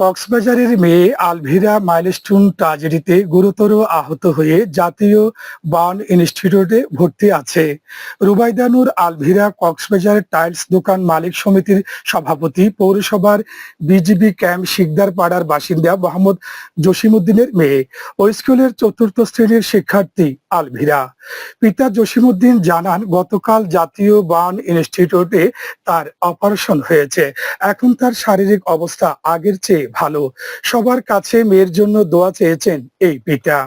কক্সবাজারের মেয়ে আলভিরা মাইলস্টোন ট্রাজেডিতে গুরুতর আহত হয়ে জাতীয় বার্ন ইনস্টিটিউটে ভর্তি আছে। রুবাইদানুর আলভিরা কক্সবাজার টাইলস দোকান মালিক সমিতির সভাপতি, পৌরসভার বিজিবি ক্যাম্প শিকদার পাড়ার বাসিন্দা মোহাম্মদ জসিমউদ্দিনের মেয়ে। ওই স্কুলের চতুর্থ শ্রেণির শিক্ষার্থী আলভিরা। পিতা জসিমউদ্দিন জানান, গতকাল জাতীয় বার্ন ইনস্টিটিউটে তার অপারেশন হয়েছে। এখন তার শারীরিক অবস্থা আগের চেয়ে ভালো। সবার কাছে মেয়ের জন্য দোয়া চেয়েছেন এই পিতা।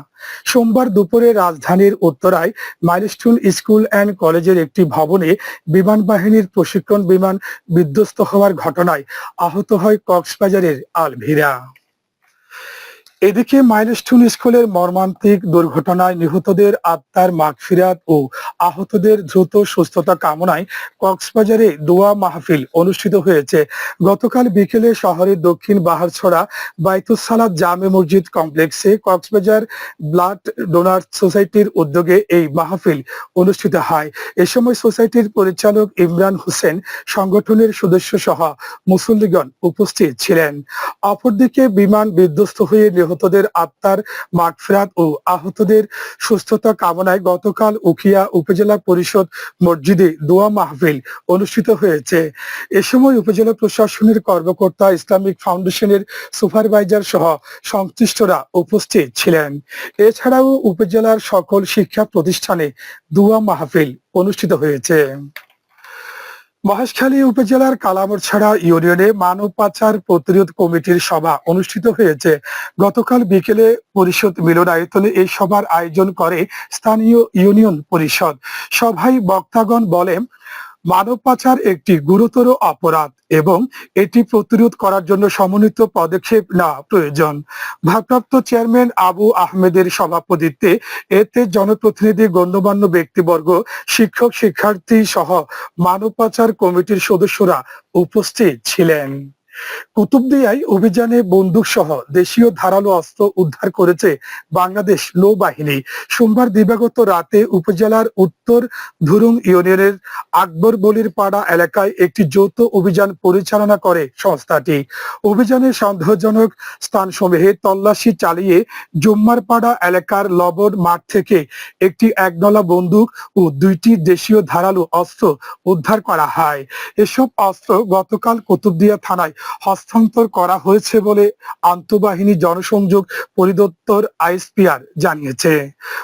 সোমবার দুপুরে রাজধানীর উত্তরায় মাইলস্টোন স্কুল অ্যান্ড কলেজের একটি ভবনে বিমান বাহিনীর প্রশিক্ষণ বিমান বিধ্বস্ত হওয়ার ঘটনায় আহত হয় কক্সবাজারের আলভিরা। এদিকে মাইলস্টোন স্কুলের মর্মান্তিক দুর্ঘটনায় নিহতদের আত্মার মাগফিরাত ও আহতদের দ্রুত সুস্থতা কামনায় কক্সবাজারে দোয়া মাহফিল অনুষ্ঠিত হয়েছে। গতকাল বিকেলে শহরের দক্ষিণ বাহারছড়া বাইতুসালাদ জামে মসজিদ কমপ্লেক্সে কক্সবাজার ব্লাড ডোনার সোসাইটির উদ্যোগে এই মাহফিল অনুষ্ঠিত হয়। এ সময় সোসাইটির পরিচালক ইমরান হোসেন, সংগঠনের সদস্য সহ মুসল্লিগণ উপস্থিত ছিলেন। অপরদিকে বিমান বিধ্বস্ত হয়ে নিহতদের আত্মার মাগফিরাত ও আহতদের সুস্থতা কামনায় গতকাল উখিয়া উপজেলা পরিষদ মসজিদে দোয়া মাহফিল অনুষ্ঠিত হয়েছে। এ সময় উপজেলা প্রশাসনের কর্মকর্তা ইসলামিক ফাউন্ডেশনের সুপারভাইজার সহ সংশ্লিষ্টরা উপস্থিত ছিলেন। এছাড়াও উপজেলার সকল শিক্ষা প্রতিষ্ঠানে দোয়া মাহফিল অনুষ্ঠিত হয়েছে। মহেশখালী উপজেলার কালামরছড়া ইউনিয়নে মানব পাচার প্রতিরোধ কমিটির সভা অনুষ্ঠিত হয়েছে। গতকাল বিকেলে পরিষদ মিলনায়তনে এই সভার আয়োজন করে স্থানীয় ইউনিয়ন পরিষদ। সভায় বক্তাগণ বলেন মানব পাচার একটি গুরুতর অপরাধ এবং এটি প্রতিরোধ করার জন্য সমন্বিত পদক্ষেপ নেওয়া প্রয়োজন। ভারপ্রাপ্ত চেয়ারম্যান আবু আহমেদের সভাপতিত্বে এতে জনপ্রতিনিধি, গণ্যমান্য ব্যক্তিবর্গ, শিক্ষক, শিক্ষার্থী সহ মানব পাচার কমিটির সদস্যরা উপস্থিত ছিলেন। কুতুবদিয়ায় অভিযানে বন্দুক সহ দেশীয় ধারালো অস্ত্র উদ্ধার করেছে বাংলাদেশ নৌবাহিনী। সোমবার দিবাগত রাতে উপজেলার উত্তর ধুরুং ইউনিয়নের আকবর বলির পাড়া এলাকায় একটি যৌথ অভিযান পরিচালনা করে সংস্থাটি। অভিযানে সন্দেহজনক স্থানসমূহে তল্লাশি চালিয়ে জুম্মারপাড়া এলাকার লবণ মাঠ থেকে একটি একনলা বন্দুক ও দুইটি দেশীয় ধারালো অস্ত্র উদ্ধার করা হয়। এসব অস্ত্র গতকাল কুতুবদিয়া থানায় হস্তান্তর করা হয়েছে বলে আন্তঃবাহিনী জনসংযোগ পরিদপ্তর আইএসপিআর জানিয়েছে।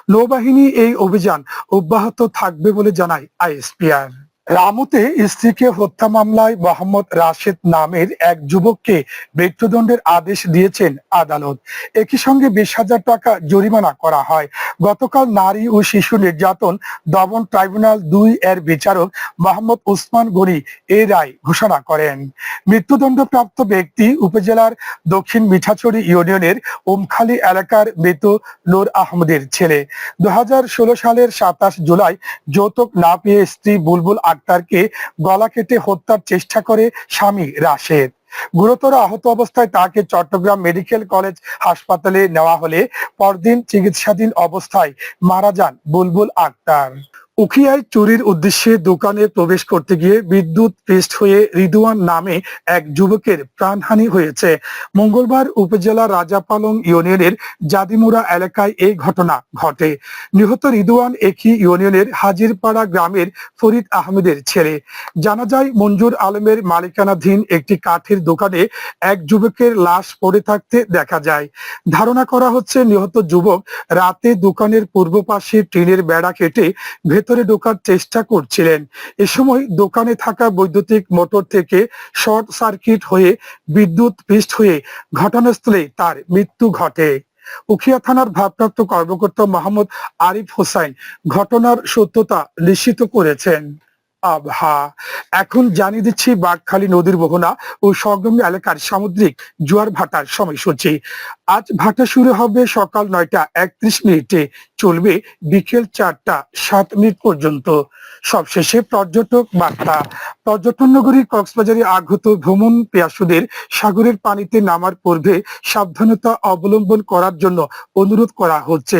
নৌবাহিনী এই অভিযান অব্যাহত থাকবে বলে জানায় আইএসপিআর। রামুতে স্ত্রীকে হত্যা মামলায় মোহাম্মদ রাশেদ নামের এক যুবককে মৃত্যুদণ্ডের আদেশ দিয়েছেন আদালত। একই সঙ্গে বিশ হাজার টাকা জরিমানা করা হয়। গতকাল নারী ও শিশু নির্যাতন দমন ট্রাইব্যুনাল দুই এর বিচারক মোহাম্মদ উসমান গনি এই রায় ঘোষণা করেন। মৃত্যুদণ্ডপ্রাপ্ত ব্যক্তি উপজেলার দক্ষিণ মিঠাছড়ি ইউনিয়নের ওমখালী এলাকার মৃত নূর আহমদের ছেলে। দু হাজার ষোলো সালের সাতাশ জুলাই যৌতুক না পেয়ে স্ত্রী বুলবুল আক্তারকে গলা কেটে হত্যার চেষ্টা করে স্বামী রাশেদ। গুরুতর আহত অবস্থায় তাকে চট্টগ্রাম মেডিকেল কলেজ হাসপাতালে নেওয়া হলে পরদিন চিকিৎসাধীন অবস্থায় মারা যান বুলবুল আক্তার। উখিয়ায় চুরির উদ্দেশ্যে দোকানে প্রবেশ করতে গিয়ে বিদ্যুৎ পৃষ্ঠ হয়ে রিদুয়ান নামে এক যুবকের প্রাণহানি হয়েছে। মঙ্গলবার উপজেলা রাজাপালং ইউনিয়নের জাদিমুরা এলাকায় এই ঘটনা ঘটে। নিহত রিদুয়ান একই ইউনিয়নের হাজিরপাড়া গ্রামের ফরিদ আহমেদের ছেলে। জানা যায়, মঞ্জুর আলমের মালিকানাধীন একটি কাঠের দোকানে এক যুবকের লাশ পড়ে থাকতে দেখা যায়। ধারণা করা হচ্ছে, নিহত যুবক রাতে দোকানের পূর্ব পাশে টিনের বেড়া কেটে ভেতরে ঢোকার চেষ্টা করছিলেন। এ সময় দোকানে থাকা বৈদ্যুতিক মোটর থেকে শর্ট সার্কিট হয়ে বিদ্যুৎ পৃষ্ঠ হয়ে ঘটনাস্থলে তার মৃত্যু ঘটে। উখিয়া থানার ভারপ্রাপ্ত কর্মকর্তা মোহাম্মদ আরিফ হোসাইন ঘটনার সত্যতা নিশ্চিত করেছেন। আবহাওয়া এখন জানিয়ে দিচ্ছি বাঘখালী নদীর মোহনা ও সংলগ্ন এলাকার সামুদ্রিক জোয়ার ভাটার সময়সূচি। আজ ভাটা শুরু হবে সকাল নয়টা একত্রিশ মিনিটে। চলবে বিকেল চারটা সাত মিনিট পর্যন্ত। সবশেষে পর্যটক বার্তা। পর্যটন নগরী কক্সবাজারে আগত ভ্রমণ পেয়াসুদের সাগরের পানিতে নামার পূর্বে সাবধানতা অবলম্বন করার জন্য অনুরোধ করা হচ্ছে।